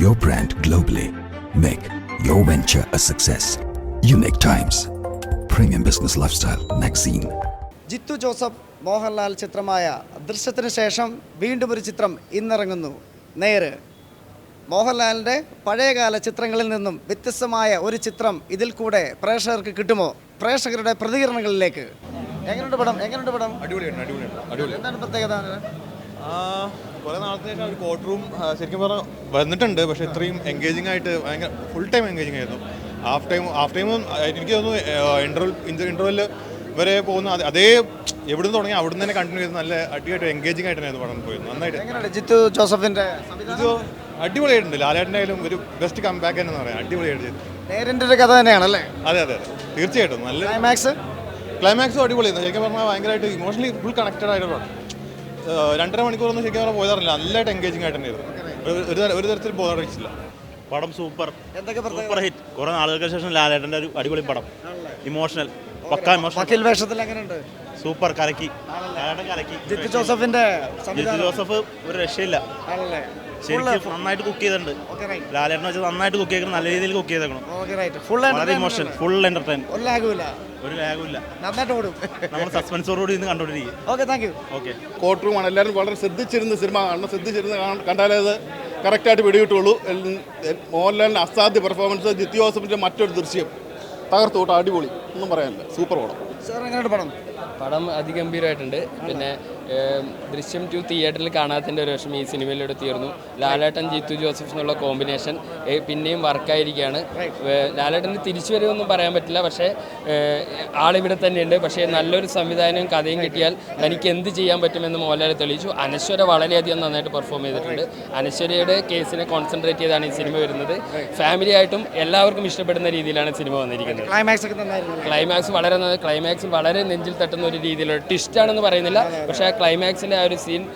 your brand globally. Make your venture a success. Unique Times, Premium Business Lifestyle Magazine. Jeethu Joseph Mohanlal ചിത്രമായ ദൃശ്യത്തിന് ശേഷം വീണ്ടും ഒരു ചിത്രം ഇന്നിറങ്ങുന്നു. നേര്. മോഹൻലാലിന്റെ പഴയകാല ചിത്രങ്ങളിൽ നിന്നും വ്യത്യസ്തമായ ഒരു ചിത്രം ഇതിൽ കൂടെ പ്രേക്ഷകർക്ക് കിട്ടുമോ? പ്രേക്ഷകരുടെ പ്രതികരണങ്ങളിലേക്ക്. എങ്ങനെയുണ്ട് പടം? എങ്ങനെയുണ്ട് പടം? അടിപൊളിയാണ് അടിപൊളിയാണ് അടിപൊളി എന്താണ് പ്രത്യേകത? കുറെ നാളത്തേക്ക് ശേഷം ഒരു കോർട്ട് റൂം ശരിക്കും പറഞ്ഞാൽ വന്നിട്ടുണ്ട് പക്ഷെ ഇത്രയും എൻഗേജിംഗ് ആയിട്ട് ഭയങ്കര ഫുൾ ടൈം എൻഗേജിംഗ് ആയിരുന്നു. ഹാഫ് ടൈം ഹാഫ് ടൈമും എനിക്ക് തോന്നുന്നു ഇന്റർവൽ ഇന്റർവെൽ വരെ പോകുന്ന അതേ- എവിടെ എവിടുന്ന് തുടങ്ങി അവിടുന്ന് തന്നെ കണ്ടിന്യൂ ചെയ്ത് നല്ല അടിയായിട്ട് എൻഗേജിംഗ് ആയിട്ടായിരുന്നു പടം പോയത് നന്നായിട്ട്. ജിത്തു ജോസഫിന്റെ അടിപൊളിയായിട്ടുണ്ട് ലാലേട്ടന്റെ ആയാലും ഒരു ബെസ്റ്റ് കം ബാക്ക് എന്ന് പറയാം അടിപൊളിയായിട്ട് നേരിന്റെ ഒരു കഥ തന്നെയാണല്ലേ അതെ അതെ അതെ തീർച്ചയായിട്ടും നല്ല ക്ലൈമാക്സ് ക്ലൈമാക്സും അടിപൊളിയായിരുന്നു ശരിക്കും പറഞ്ഞാൽ ഭയങ്കരമായിട്ട് ഇമോഷണലി ഫുൾ കണക്റ്റഡ് ആയിട്ട് പടം ഏഹ് രണ്ടര മണിക്കൂറൊന്നും ശരിക്കും പറഞ്ഞാൽ പോയതറില്ല നല്ലതായിട്ട് എൻഗേജിങ് ആയിട്ട് തന്നെയായിരുന്നു ഒരു- ഒരു തര- ഒരു തരത്തിൽ ബോധറിയിച്ചില്ല പടം സൂപ്പർ. Super hit. കുറെ നാളുകൾക്ക് ശേഷം ലാലേട്ടന്റെ ഒരു അടിപൊളി പടം. ഇമോഷണൽ പക്ക ഇമോഷണൽ വക്കീൽ വേഷത്തിൽ എങ്ങനെയുണ്ട്? സൂപ്പർ. കലക്കി. ലാലേട്ടൻ കലക്കി. ജിത്തു ജോസഫിന്റെ ജിത്തു ജോസഫ് ഒരു രക്ഷയില്ല. ശരിക്കും നന്നായിട്ട് കുക്ക് ചെയ്തിട്ടുണ്ട്. ഓക്കെ റൈറ്റ് ലാലേട്ടൻ വെച്ച് നന്നായിട്ട് കുക്ക് ചെയ്തേക്കണം നല്ല രീതിയിൽ കുക്ക് ചെയ്തേക്കണം. ഓക്കെ റൈറ്റ് ഫുൾ വളരെ ഇമോഷണൽ ഫുൾ എന്റർടൈൻ ഒരു ലാഗുമില്ല ഒരു ലാഗുമില്ല നന്നായിട്ട് ഓടും. നമ്മൾ സസ്പെൻസോടുകൂടി ഇന്ന് കണ്ടോണ്ടിരിക്കും. Okay thank you okay court റൂമാണ് എല്ലാവരും വളരെ ശ്രദ്ധിച്ചിരുന്ന സിനിമ കാണണം ശ്രദ്ധിച്ചിരുന്ന് കാണ- കണ്ടാലേ അത് കറക്റ്റായിട്ട് പിടികിട്ടുള്ളൂ മോഹൻലാലിന്റെ അസാധ്യ പെർഫോമൻസ് ജിത്തു ജോസഫിന്റെ മറ്റൊരു ദൃശ്യം. തകർത്തു കൂട്ടം അടിപൊളി. ഒന്നും പറയാനില്ല. സൂപ്പർ പടം സാർ എങ്ങനെയുണ്ട് പടം? പടം അതിഗംഭീരമായിട്ടുണ്ട് പിന്നെ ദൃശ്യം ടു തിയേറ്ററിൽ കാണാത്തതിന്റെ ഒരു വിഷമം ഈ സിനിമയിലൂടെ തീർന്നു. ലാലേട്ടൻ ജീത്തു ജോസഫ് എന്നുള്ള കോമ്പിനേഷൻ പിന്നെയും വർക്കായിരിക്കുകയാണ്. ലാലേട്ടന്റെ തിരിച്ചു വരുമെന്നും പറയാൻ പറ്റില്ല. പക്ഷേ ആളിവിടെ തന്നെയുണ്ട്. പക്ഷേ നല്ലൊരു സംവിധാനവും കഥയും കിട്ടിയാൽ തനിക്ക് എന്ത് ചെയ്യാൻ പറ്റുമെന്ന് മോഹൻലാൽ തെളിയിച്ചു. അനശ്വര വളരെയധികം നന്നായിട്ട് പെർഫോം ചെയ്തിട്ടുണ്ട്. അനശ്വരയുടെ കേസിനെ കോൺസെൻട്രേറ്റ് ചെയ്താണ് ഈ സിനിമ വരുന്നത്. ഫാമിലി ആയിട്ടും എല്ലാവർക്കും ഇഷ്ടപ്പെടുന്ന രീതിയിലാണ് സിനിമ വന്നിരിക്കുന്നത്. ക്ലൈമാക്സ് ഒക്കെ നന്നായിരുന്നു ക്ലൈമാക്സ് വളരെ നന്നായി. ക്ലൈമാക്സ് വളരെ നെഞ്ചിൽ തട്ടുന്ന ഒരു രീതിയിലുള്ള ട്വിസ്റ്റാണെന്ന് പറയുന്നില്ല. പക്ഷേ ആ ക്ലൈമാക്സിന്റെ ആ ഒരു സീൻ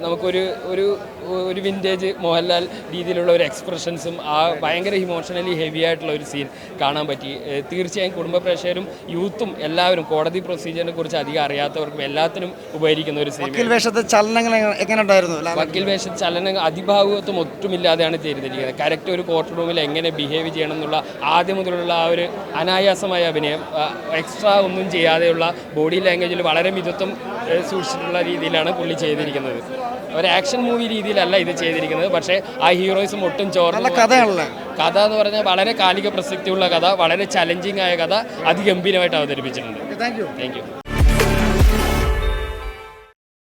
നമുക്കൊരു ഒരു ഒരു വിന്റേജ് മോഹൻലാൽ രീതിയിലുള്ള ഒരു എക്സ്പ്രഷൻസും ആ ഭയങ്കര ഇമോഷണലി ഹെവി ആയിട്ടുള്ള ഒരു സീൻ കാണാൻ പറ്റി. തീർച്ചയായും കുടുംബ പ്രേക്ഷകരും യൂത്തും എല്ലാവരും കോടതി പ്രൊസീജിയറിനെ കുറിച്ച് അധികം അറിയാത്തവർക്കും എല്ലാത്തിനും ഉപകരിക്കുന്ന ഒരു സീൻ വക്കീൽ വേഷത്തെ ചലനങ്ങൾ എങ്ങനെ- എങ്ങനെ ഉണ്ടായിരുന്നു? വക്കീൽ വേഷ ചലന അതിഭാവത്വം ഒട്ടുമില്ലാതെയാണ് ചെയ്തിരിക്കുന്നത്. കറക്റ്റ് ഒരു കോർട്ട് റൂമിൽ എങ്ങനെ ബിഹേവ് ചെയ്യണം എന്നുള്ള ആദ്യം മുതലുള്ള ആ ഒരു അനായാസമായ അഭിനയം എക്സ്ട്രാ ഒന്നും ചെയ്യാതെയുള്ള ബോഡി ലാംഗ്വേജിൽ വളരെ മിതത്വം സൂക്ഷിച്ചിട്ടുള്ള രീതിയിലാണ് പുള്ളി ചെയ്തിരിക്കുന്നത്. ഒരു ആക്ഷൻ മൂവി രീതിയിലല്ല ഇത് ചെയ്തിരിക്കുന്നത്. പക്ഷേ ആ ഹീറോയിസും ഒട്ടും നല്ല കഥയാണല്ലോ? കഥ എന്ന് പറഞ്ഞാൽ വളരെ കാലിക പ്രസക്തിയുള്ള കഥ വളരെ ചലഞ്ചിങ് ആയ കഥ അതിഗംഭീരമായിട്ട് അവതരിപ്പിച്ചിട്ടുണ്ട്. Thank you